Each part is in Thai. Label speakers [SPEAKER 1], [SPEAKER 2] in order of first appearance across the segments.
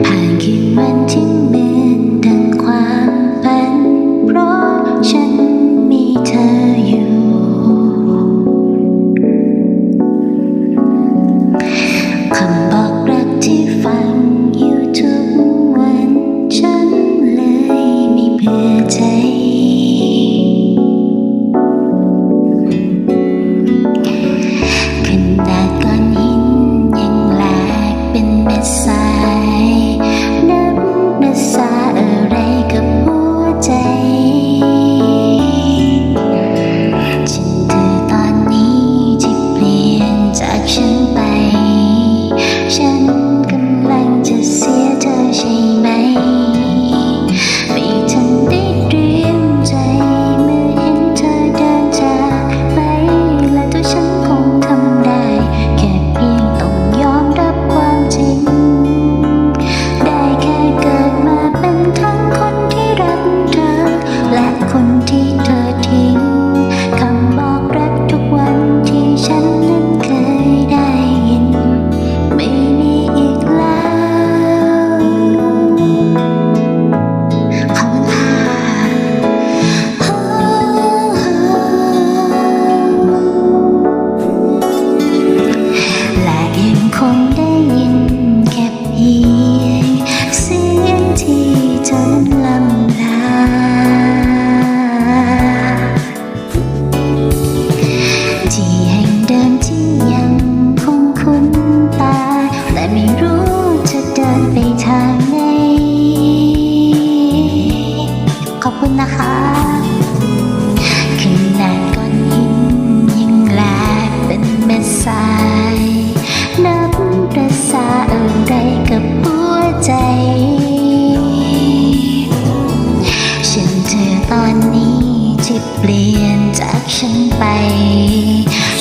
[SPEAKER 1] argumenting me.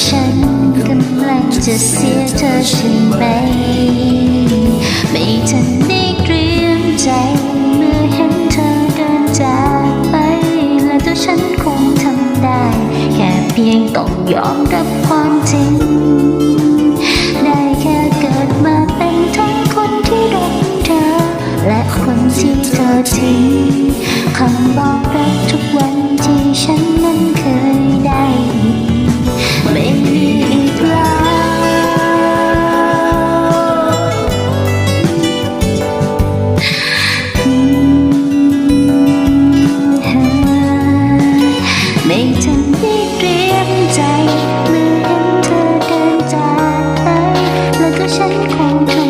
[SPEAKER 1] ฉันกำลังจะเสียเธอใช่ไหม ไม่ทันได้เตรียมใจ เมื่อเห็นเธอเดินจากไป และตัวฉันคงทำได้ แค่เพียงต้องยอมรับความ 牵挂